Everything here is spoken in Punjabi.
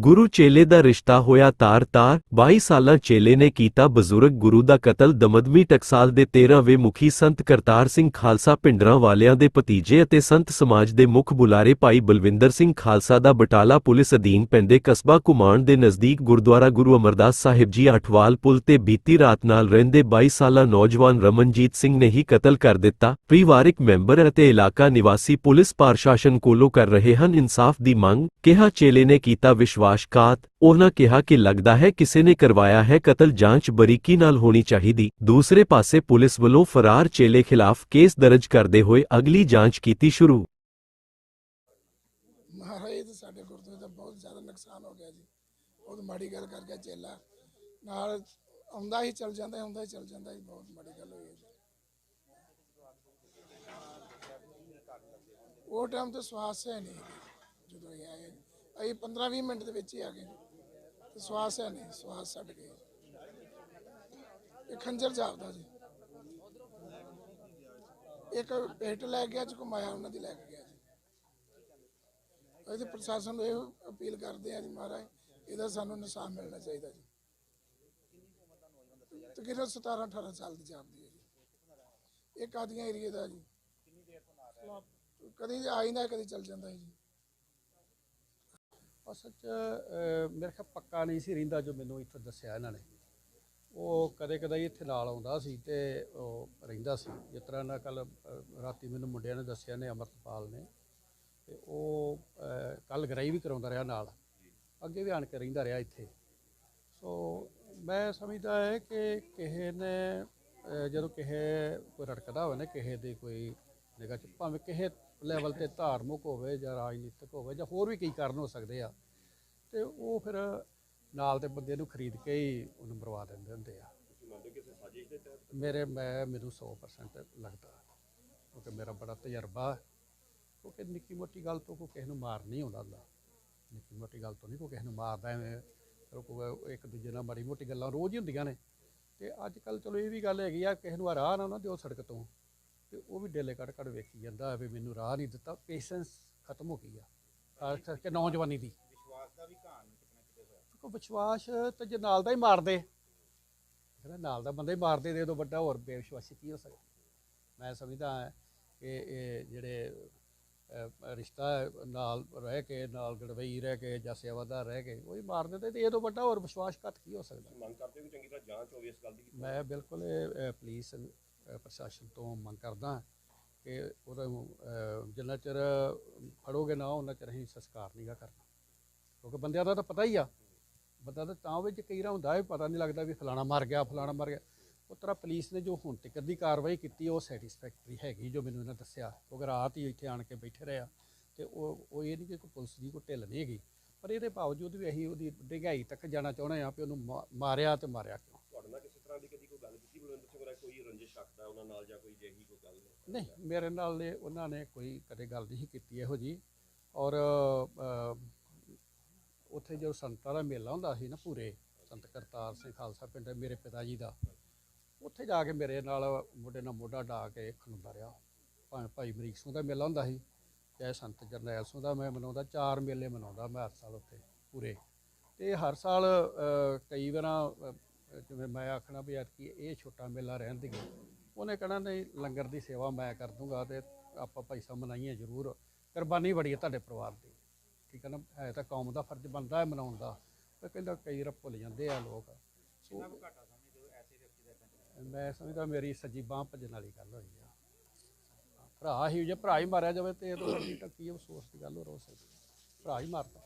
ਗੁਰੂ ਚੇਲੇ ਦਾ ਰਿਸ਼ਤਾ ਹੋਇਆ ਤਾਰ-ਤਾਰ 22 ਸਾਲਾਂ ਚੇਲੇ ਨੇ ਕੀਤਾ ਬਜ਼ੁਰਗ ਗੁਰੂ ਦਾ ਕਤਲ। ਦਮਦਮੀ ਟਕਸਾਲ ਦੇ 13ਵੇਂ ਮੁਖੀ ਸੰਤ ਕਰਤਾਰ ਸਿੰਘ ਖਾਲਸਾ ਪਿੰਡਰਾਂ ਵਾਲਿਆਂ ਦੇ ਭਤੀਜੇ ਅਤੇ ਸੰਤ ਸਮਾਜ ਦੇ ਮੁੱਖ ਬੁਲਾਰੇ ਭਾਈ ਬਲਵਿੰਦਰ ਸਿੰਘ ਖਾਲਸਾ ਦਾ ਬਟਾਲਾ ਪੁਲਿਸ ਅਧੀਨ ਪੈਂਦੇ ਕਸਬਾ ਕੁਮਾਨ ਦੇ ਨਜ਼ਦੀਕ ਗੁਰਦੁਆਰਾ ਗੁਰੂ ਅਮਰਦਾਸ ਸਾਹਿਬ ਜੀ ਅਠਵਾਲ ਪੁਲ ਤੇ ਬੀਤੀ ਰਾਤ ਨਾਲ ਰਹਿੰਦੇ 22 ਸਾਲਾ ਨੌਜਵਾਨ ਰਮਨਜੀਤ ਸਿੰਘ ਨੇ ਹੀ ਕਤਲ ਕਰ ਦਿੱਤਾ। ਪਰਿਵਾਰਿਕ ਮੈਂਬਰ ਅਤੇ ਇਲਾਕਾ ਨਿਵਾਸੀ ਪੁਲਿਸ ਪ੍ਰਸ਼ਾਸਨ ਕੋਲੋਂ ਕਰ ਰਹੇ ਹਨ ਇਨਸਾਫ ਦੀ ਮੰਗ, ਕਿਹਾ ਚੇਲੇ ਨੇ ਕੀਤਾ ਵਿਸ਼ਵਾਸ। ਵਿਸ਼ਵਾਸਘਾਤ ਉਹਨਾਂ ਕਿਹਾ ਕਿ ਲੱਗਦਾ ਹੈ ਕਿਸੇ ਨੇ ਕਰਵਾਇਆ ਹੈ ਕਤਲ ਜਾਂਚ ਬਰੀਕੀ ਨਾਲ ਹੋਣੀ ਚਾਹੀਦੀ। ਦੂਸਰੇ ਪਾਸੇ ਪੁਲਿਸ ਵੱਲੋਂ ਫਰਾਰ ਚੇਲੇ ਖਿਲਾਫ ਕੇਸ ਦਰਜ ਕਰਦੇ ਹੋਏ ਅਗਲੀ ਜਾਂਚ ਕੀਤੀ ਸ਼ੁਰੂ। ਮਹਾਰਾਜ, ਇਹ ਤਾਂ ਸਾਡੇ ਗੁਰਦੁਆਰੇ ਦਾ ਬਹੁਤ ਜ਼ਿਆਦਾ ਨੁਕਸਾਨ ਹੋ ਗਿਆ ਜੀ। ਬਹੁਤ ਮਾੜੀ ਗੱਲ ਕਰ ਗਿਆ ਚੇਲਾ। ਨਾਲ ਆਉਂਦਾ ਹੀ ਚਲ ਜਾਂਦਾ ਆਉਂਦਾ ਹੀ ਚਲ ਜਾਂਦਾ ਜੀ ਬਹੁਤ ਮਾੜੀ ਗੱਲ ਹੋਈ ਹੈ ਜੀ। ਉਹ ਟਾਈਮ ਤੇ ਸਵਾਸ ਹੈ ਨਹੀਂ। ਜਦੋਂ ਇਹ ਆਏ ਅਸੀਂ 15 20 ਮਿੰਟ ਦੇ ਵਿੱਚ ਹੀ ਆ ਗਏ। ਤੇ ਸਵਾਸ ਹੈ ਨਹੀਂ, ਸਵਾਸ ਛੱਡ ਗਏ ਇਹ ਖੰਜਰ ਜਾਪਦਾ ਜੀ। ਇੱਕ ਪੇਟ ਲੈ ਗਿਆ ਚ ਘੁਮਾਇਆ, ਉਹਨਾਂ ਦੀ ਲੈ ਕੇ ਗਿਆ ਜੀ। ਅਸੀਂ ਪ੍ਰਸ਼ਾਸਨ ਨੂੰ ਇਹ ਅਪੀਲ ਕਰਦੇ ਆ ਜੀ ਮਹਾਰਾਜ, ਇਹਦਾ ਸਾਨੂੰ ਇਨਸਾਫ ਮਿਲਣਾ ਚਾਹੀਦਾ ਜੀ। ਤਕਰੀਬਨ 17 18 ਸਾਲ ਦੀ ਜਾਪਦੀ ਹੈ ਜੀ। ਇਹ ਕਾਦੀਆਂ ਏਰੀਏ ਦਾ ਜੀ। ਕਦੀ ਆ ਜਾਂਦਾ ਕਦੀ ਚੱਲ ਜਾਂਦਾ ਹੈ ਜੀ। ਅਸਲ 'ਚ ਅਹ, ਮੇਰੇ ਖਿਆਲ ਪੱਕਾ ਨਹੀਂ ਸੀ ਰਹਿੰਦਾ ਜੋ ਮੈਨੂੰ ਇੱਥੇ ਦੱਸਿਆ ਇਹਨਾਂ ਨੇ। ਉਹ ਕਦੇ ਕਦੇ ਇੱਥੇ ਨਾਲ ਆਉਂਦਾ ਸੀ ਤੇ ਉਹ ਰਹਿੰਦਾ ਸੀ। ਜਿਸ ਤਰ੍ਹਾਂ ਨਾ ਕੱਲ ਰਾਤੀ ਮੈਨੂੰ ਮੁੰਡਿਆਂ ਨੇ ਦੱਸਿਆ ਨੇ ਅਮਰਤਪਾਲ ਨੇ। ਤੇ ਉਹ ਕੱਲ ਗਰਾਈ ਵੀ ਕਰਾਉਂਦਾ ਰਿਹਾ ਨਾਲ। ਅੱਗੇ ਵੀ ਆਣ ਕੇ ਰਹਿੰਦਾ ਰਿਹਾ ਇੱਥੇ। ਸੋ ਮੈਂ ਸਮਝਦਾ ਹੈ ਕਿ ਕਿਸੇ ਨੇ ਜਦੋਂ ਕਿਸੇ ਕੋਈ ਰੜਕਦਾ ਹੋਵੇ ਨਾ ਕਿਸੇ ਦੀ ਕੋਈ ਨਿਗਾਹ ਚ, ਭਾਵੇਂ ਕਿਸੇ ਲੈਵਲ ਤੇ ਧਾਰਮਿਕ ਹੋਵੇ ਜਾਂ ਰਾਜਨੀਤਿਕ ਹੋਵੇ ਜਾਂ ਹੋਰ ਵੀ ਕਈ ਕਾਰਨ ਹੋ ਸਕਦੇ ਆ, ਤੇ ਉਹ ਫਿਰ ਨਾਲ ਦੇ ਬੰਦੇ ਨੂੰ ਖਰੀਦ ਕੇ ਹੀ ਉਹਨੂੰ ਮਰਵਾ ਦਿੰਦੇ ਹੁੰਦੇ ਆ। ਮੇਰੇ, ਮੈਂ, ਮੈਨੂੰ 100% ਲੱਗਦਾ। ਕਿਉਂਕਿ ਮੇਰਾ ਬੜਾ ਤਜਰਬਾ ਕਿਉਂਕਿ ਨਿੱਕੀ ਮੋਟੀ ਗੱਲ ਤੋਂ ਕੋਈ ਕਿਸੇ ਨੂੰ ਮਾਰ ਨਹੀਂ ਆਉਂਦਾ ਹੁੰਦਾ। ਨਿੱਕੀ ਮੋਟੀ ਗੱਲ ਤੋਂ ਨਹੀਂ ਕੋਈ ਕਿਸੇ ਨੂੰ ਮਾਰਦਾ ਐਵੇਂ। ਚਲੋ ਕੋਈ ਇੱਕ ਦੂਜੇ ਨਾਲ ਮਾੜੀ ਮੋਟੀ ਗੱਲਾਂ ਰੋਜ਼ ਹੀ ਹੁੰਦੀਆਂ ਨੇ। ਤੇ ਅੱਜ ਕੱਲ ਚਲੋ ਇਹ ਵੀ ਗੱਲ ਹੈਗੀ ਆ, ਕਿਸੇ ਨੂੰ ਰਾਹ ਨਾ ਨਾ ਦਿਓ ਸੜਕ ਤੋਂ। ਤੇ ਉਹ ਵੀ ਡੇਲੇ ਕੱਢ ਕੱਢ ਵੇਖੀ ਜਾਂਦਾ ਵੀ ਮੈਨੂੰ ਰਾਹ ਨਹੀਂ ਦਿੱਤਾ ਪੇਸ਼ੈਂਸ ਖਤਮ ਹੋ ਗਈ ਆ। ਖਾਸ ਕਰਕੇ ਨੌਜਵਾਨੀ ਦੀ। ਵਿਸ਼ਵਾਸ ਦਾ ਵੀ ਘਾਣ ਕਿਤੇ ਵਿਸ਼ਵਾਸ ਤੇ ਜੇ ਨਾਲ ਦਾ ਹੀ ਮਾਰਦੇ ਕਹਿੰਦਾ ਨਾਲ ਦਾ ਬੰਦਾ ਹੀ ਮਾਰਦੇ ਦੇ ਉਦੋਂ ਵੱਡਾ ਹੋਰ ਬੇਵਿਸ਼ਵਾਸੀ ਕੀ ਹੋ ਸਕਦਾ? ਮੈਂ ਸਮਝਦਾ ਹਾਂ ਕਿ ਇਹ ਜਿਹੜੇ ਰਿਸ਼ਤਾ ਨਾਲ ਰਹਿ ਕੇ ਨਾਲ ਗੜਵਈ ਰਹਿ ਕੇ ਜਾਂ ਸੇਵਾਦਾਰ ਰਹਿ ਕੇ ਉਹ ਹੀ ਮਾਰ ਦਿੰਦੇ ਤੇ ਇਹ ਤੋਂ ਵੱਡਾ ਹੋਰ ਵਿਸ਼ਵਾਸਘਾਤ ਕੀ ਹੋ ਸਕਦਾ? ਮੰਗ ਕਰਦੇ ਹੋ ਕਿ ਚੰਗੀ ਤਰ੍ਹਾਂ ਜਾਂਚ ਹੋਵੇ ਇਸ ਗੱਲ ਦੀ? ਮੈਂ ਬਿਲਕੁਲ ਪੁਲਿਸ ਪ੍ਰਸ਼ਾਸਨ ਤੋਂ ਮੰਗ ਕਰਦਾ ਕਿ ਉਹਦਾ ਜਿੰਨਾ ਚਿਰ ਫੜੋਗੇ ਨਾ, ਉਹਨਾਂ ਚਿਰ ਅਸੀਂ ਸੰਸਕਾਰ ਨਹੀਂਗਾ ਕਰਨਾ। ਕਿਉਂਕਿ ਬੰਦਿਆਂ ਦਾ ਤਾਂ ਪਤਾ ਹੀ ਆ। ਬੰਦਾ ਤਾਂ ਤਾਂ ਵਿੱਚ ਕਈ ਰਾਂ ਹੁੰਦਾ ਹੈ ਪਤਾ ਨਹੀਂ ਲੱਗਦਾ ਵੀ ਫਲਾਣਾ ਮਰ ਗਿਆ, ਫਲਾਣਾ ਮਰ ਗਿਆ। ਉਸ ਤਰ੍ਹਾਂ ਪੁਲਿਸ ਨੇ ਜੋ ਹੁਣ ਤੱਕ ਦੀ ਕਾਰਵਾਈ ਕੀਤੀ, ਉਹ ਸੈਟੀਸਫੈਕਟਰੀ ਹੈਗੀ ਜੋ ਮੈਨੂੰ ਇਹਨਾਂ ਦੱਸਿਆ। ਕਿਉਂਕਿ ਰਾਤ ਹੀ ਇੱਥੇ ਆਣ ਕੇ ਬੈਠੇ ਰਹੇ ਆ। ਤੇ ਉਹ ਉਹ ਇਹ ਨਹੀਂ ਕਿ ਕੋਈ ਪੁਲਿਸ ਦੀ ਕੋਈ ਢਿੱਲ ਨਹੀਂ ਹੈਗੀ। ਪਰ ਇਹਦੇ ਬਾਵਜੂਦ ਵੀ ਅਸੀਂ ਉਹਦੀ ਡਿਗਾਈ ਤੱਕ ਜਾਣਾ ਚਾਹੁੰਦੇ ਆ ਵੀ ਉਹਨੂੰ ਮਾ- ਮਾਰਿਆ ਤੇ ਮਾਰਿਆ ਕਿਉਂ ਤੁਹਾਡੇ ਨਾਲ ਕਿਸੇ ਤਰ੍ਹਾਂ ਦੀ ਕਦੀ ਕੋਈ ਸਿੰਘ ਹੋਰਾਂ ਕੋਈ ਰੰਜਿਸ਼ ਰੱਖਦਾ ਉਹਨਾਂ ਨਾਲ ਜਾਂ ਕੋਈ ਜਿਹੀ ਕੋਈ ਗੱਲ ਨਹੀਂ ਮੇਰੇ ਨਾਲ ਨੇ, ਉਹਨਾਂ ਨੇ ਕੋਈ ਕਦੇ ਗੱਲ ਨਹੀਂ ਕੀਤੀ ਇਹੋ ਜੀ ਔਰ ਉੱਥੇ ਜੋ ਸੰਤਾਂ ਦਾ ਮੇਲਾ ਹੁੰਦਾ ਸੀ ਨਾ ਪੂਰੇ, ਸੰਤ ਕਰਤਾਰ ਸਿੰਘ ਖਾਲਸਾ ਪਿੰਡ, ਮੇਰੇ ਪਿਤਾ ਜੀ ਦਾ, ਉੱਥੇ ਜਾ ਕੇ ਮੇਰੇ ਨਾਲ ਮੋਢੇ ਨਾਲ ਮੋਢਾ ਢਾ ਕੇ ਖਲੋਂਦਾ ਰਿਹਾ। ਭਾਵੇਂ ਭਾਈ ਮਰੀਕ ਸਿੰਘ ਦਾ ਮੇਲਾ ਹੁੰਦਾ ਸੀ, ਚਾਹੇ ਸੰਤ ਜਰਨੈਲ ਸਿੰਘ ਦਾ ਮੈਂ ਮਨਾਉਂਦਾ, ਚਾਰ ਮੇਲੇ ਮਨਾਉਂਦਾ ਮੈਂ ਹਰ ਸਾਲ ਉੱਥੇ, ਪੂਰੇ। ਤੇ ਹਰ ਸਾਲ ਕਈ ਵਾਰਾਂ ਜਿਵੇਂ ਮੈਂ ਆਖਣਾ ਵੀ ਐਤਕੀ ਇਹ ਛੋਟਾ ਮੇਲਾ ਰਹਿਣ ਦੀ ਉਹਨੇ ਕਹਿਣਾ ਨਹੀਂ ਲੰਗਰ ਦੀ ਸੇਵਾ ਮੈਂ ਕਰ ਦੂੰਗਾ ਤੇ ਆਪਾਂ ਸਾਹਿਬ ਮਨਾਈਏ ਜ਼ਰੂਰ। ਕੁਰਬਾਨੀ ਬੜੀ ਹੈ ਤੁਹਾਡੇ ਪਰਿਵਾਰ ਦੀ। ਠੀਕ ਹੈ ਨਾ? ਹੈ ਤਾਂ ਕੌਮ ਦਾ ਫਰਜ਼ ਬਣਦਾ ਹੈ ਮਨਾਉਣ ਦਾ। ਪਰ ਕਹਿੰਦਾ ਕਈ ਰ ਭੁੱਲ ਜਾਂਦੇ ਆ ਲੋਕ। ਸੋ ਮੈਂ ਸਮਝਦਾ ਮੇਰੀ ਸੱਜੀ ਬਾਹ ਭੱਜਣ ਵਾਲੀ ਗੱਲ ਹੋਈ ਆ। ਭਰਾ ਹੀ ਜੇ ਭਰਾ ਹੀ ਮਾਰਿਆ ਜਾਵੇ ਤੇ ਇਹ ਤੋਂ ਤਾਂ ਕੀ ਅਫਸੋਸ ਦੀ ਗੱਲ ਹੋ ਸਕਦੀ ਹੈ। ਭਰਾ ਹੀ ਮਾਰਦਾ